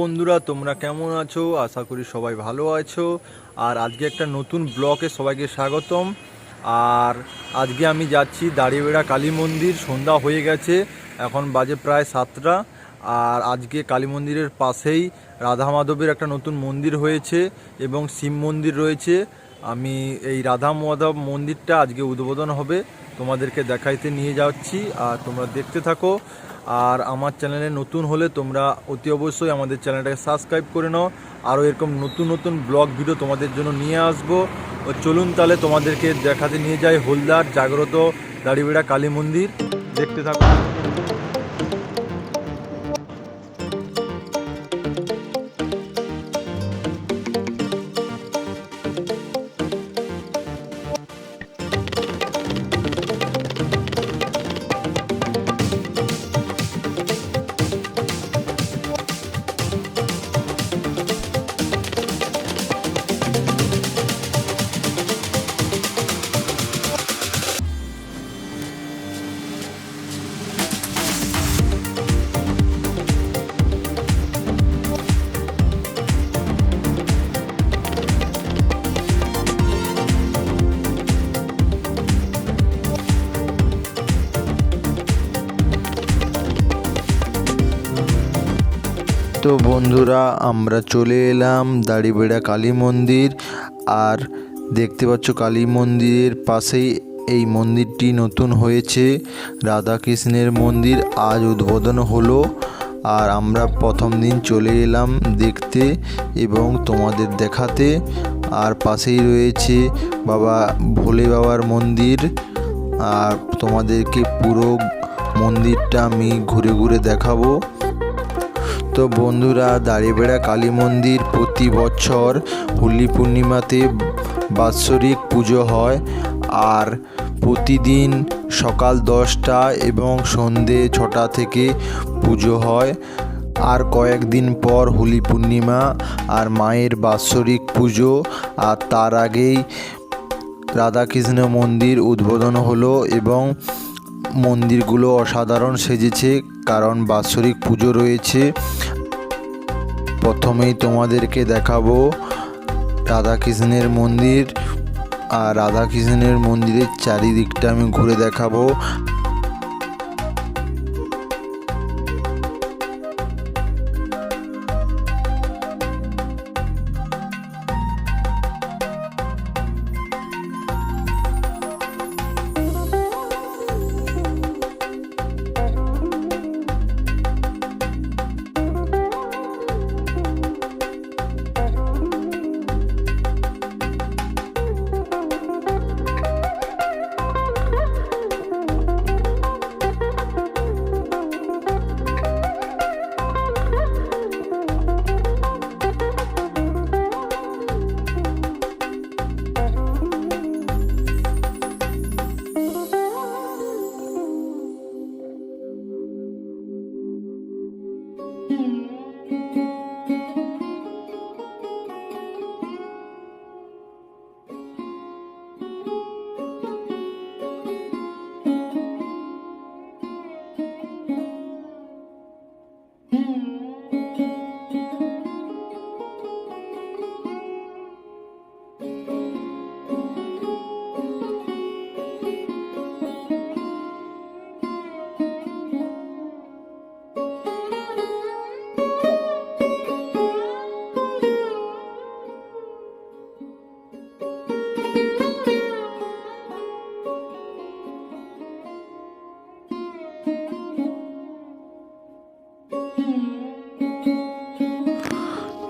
বন্ধুরা, তোমরা কেমন আছো? আশা করি সবাই ভালো আছো। আর আজকে একটা নতুন ব্লকে সবাইকে স্বাগতম। আর আজকে আমি যাচ্ছি দাড়িবেড়া কালী মন্দির। সন্ধ্যা হয়ে গেছে, এখন বাজে প্রায় সাতটা। আর আজকে কালী মন্দিরের পাশেই রাধা মাধবের একটা নতুন মন্দির হয়েছে এবং শিব মন্দির রয়েছে। আমি এই রাধা মাধব মন্দিরটা আজকে উদ্বোধন হবে। তোমাদেরকে দেখাইতে নিয়ে যাচ্ছি। আর তোমরা দেখতে থাকো। আর আমার চ্যানেলে নতুন হলে তোমরা অতি অবশ্যই আমাদের চ্যানেলটাকে সাবস্ক্রাইব করে নাও। আরও এরকম নতুন নতুন ব্লগ ভিডিও তোমাদের জন্য নিয়ে আসব। ও চলুন তাহলে তোমাদেরকে দেখাতে নিয়ে যাই হলদার জাগ্রত দাড়িবেড়া কালী মন্দির। দেখতে থাকো তো বন্ধুরা, আমরা চলে এলাম দাড়িবেড়া কালী মন্দির। আর দেখতে পাচ্ছ কালী মন্দিরের পাশেই এই মন্দিরটি নতুন হয়েছে, রাধাকৃষ্ণের মন্দির। আজ উদ্বোধন হলো, আর আমরা প্রথম দিন চলে এলাম দেখতে এবং তোমাদের দেখাতে। আর পাশেই রয়েছে বাবা ভোলে বাবার মন্দির। আর তোমাদেরকে পুরো মন্দিরটা আমি ঘুরে ঘুরে দেখাবো। তো বন্ধুরা, দাঁড়িয়েবেড়া কালী মন্দির প্রতি বছর হোলি পূর্ণিমাতে বাৎসরিক পুজো হয় আর প্রতিদিন সকাল দশটা এবং সন্ধে ছটা থেকে পুজো হয়। আর কয়েকদিন পর হোলি পূর্ণিমা আর মায়ের বাৎসরিক পুজো আর তার আগেই রাধাকৃষ্ণ মন্দির উদ্বোধন হলো এবং মন্দিরগুলো অসাধারণ সেজেছে কারণ বাৎসরিক পুজো রয়েছে। প্রথমেই তোমাদেরকে দেখাবো রাধাকৃষ্ণের মন্দির। আর রাধাকৃষ্ণের মন্দিরের চারিদিকটা আমি ঘুরে দেখাবো।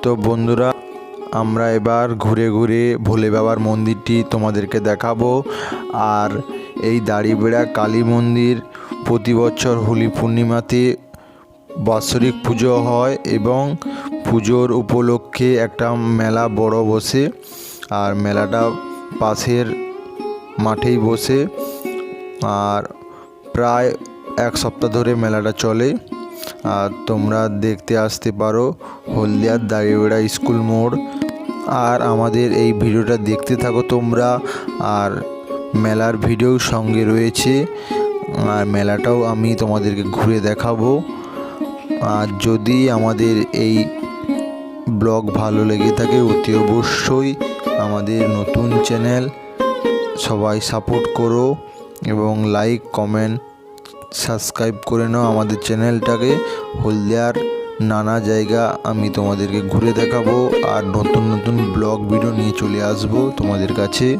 তো বন্ধুরা, আমরা এবার ঘুরে ঘুরে ভোলে বাবার মন্দিরটি তোমাদেরকে দেখাবো। আর এই দাড়িবেড়া কালী মন্দির প্রতি বছর হোলি পূর্ণিমাতে বাৎসরিক পুজো হয় এবং পুজোর উপলক্ষে একটা মেলা বড় বসে, আর মেলাটা পাশের মাঠেই বসে। আর প্রায় এক সপ্তাহ ধরে মেলাটা চলে। আর তোমরা দেখতে আসতে পারো হলদিয়ার দাঁড়িয়েবেড়া স্কুল মোড়। আর আমাদের এই ভিডিওটা দেখতে থাকো তোমরা। আর মেলার ভিডিও সঙ্গে রয়েছে। আর মেলাটাও আমি তোমাদেরকে ঘুরে দেখাবো। আর যদি আমাদের এই ব্লগ ভালো লেগে থাকে, অতি অবশ্যই আমাদের নতুন চ্যানেল সবাই সাপোর্ট করো এবং লাইক, কমেন্ট সাবস্ক্রাইব করে নাও আমাদের চ্যানেলটাকে। হলদিয়ার নানা জায়গা আমি তোমাদেরকে ঘুরে দেখাবো আর নতুন নতুন ব্লগ ভিডিও নিয়ে চলে আসব তোমাদের কাছে।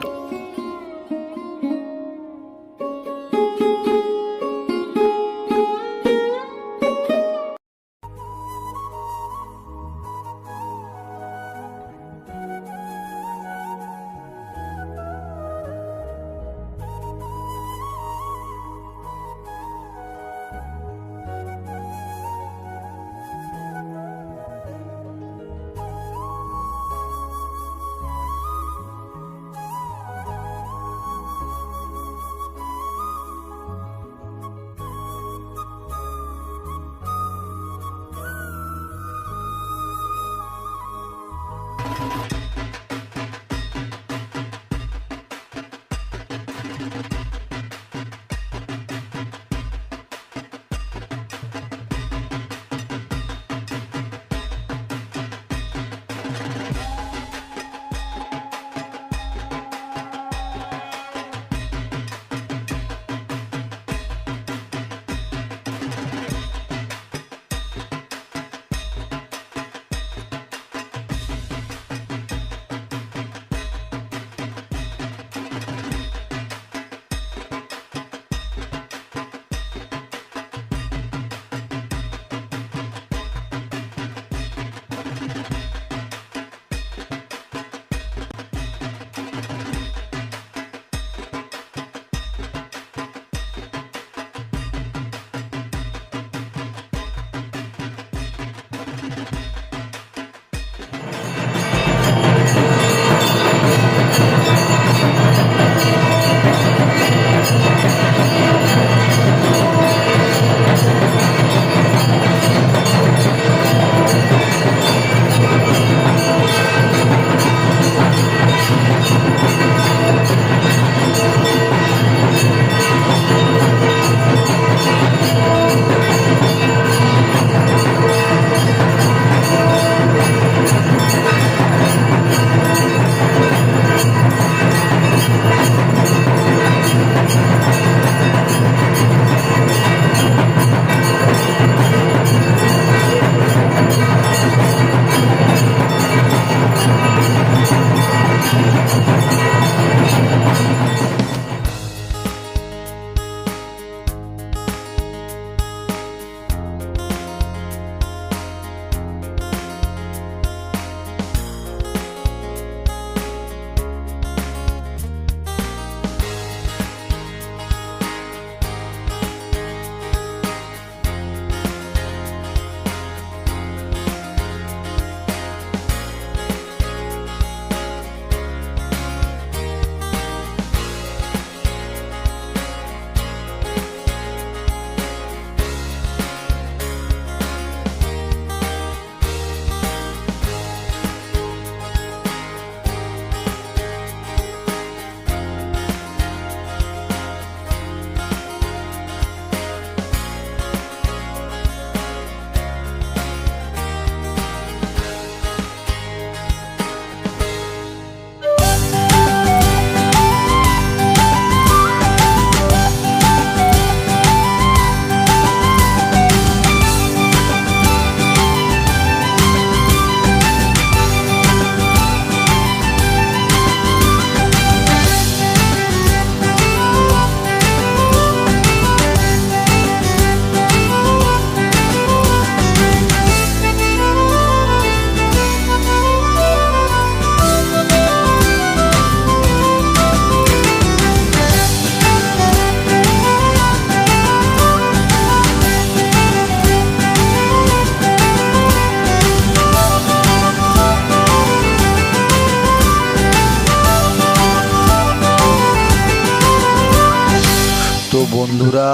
বন্ধুরা,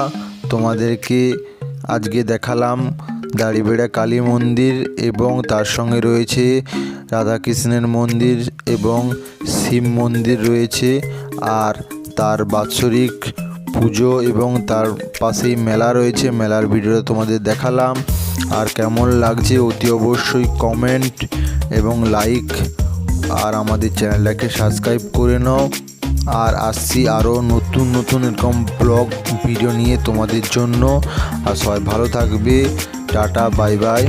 তোমাদেরকে আজকে দেখালাম দাড়িবেড়া কালী মন্দির এবং তার সঙ্গে রয়েছে রাধাকৃষ্ণের মন্দির এবং শিব মন্দির রয়েছে আর তার বাৎসরিক পুজো এবং তার পাশেই মেলা রয়েছে। মেলার ভিডিও তোমাদের দেখালাম। আর কেমন লাগছে অতি অবশ্যই কমেন্ট এবং লাইক আর আমাদের চ্যানেলটাকে সাবস্ক্রাইব করে নাও। আর আসছি আরও নতুন নতুন এরকম ব্লগ ভিডিও নিয়ে তোমাদের জন্য। আর সবাই ভালো থাকবে। Tata bye bye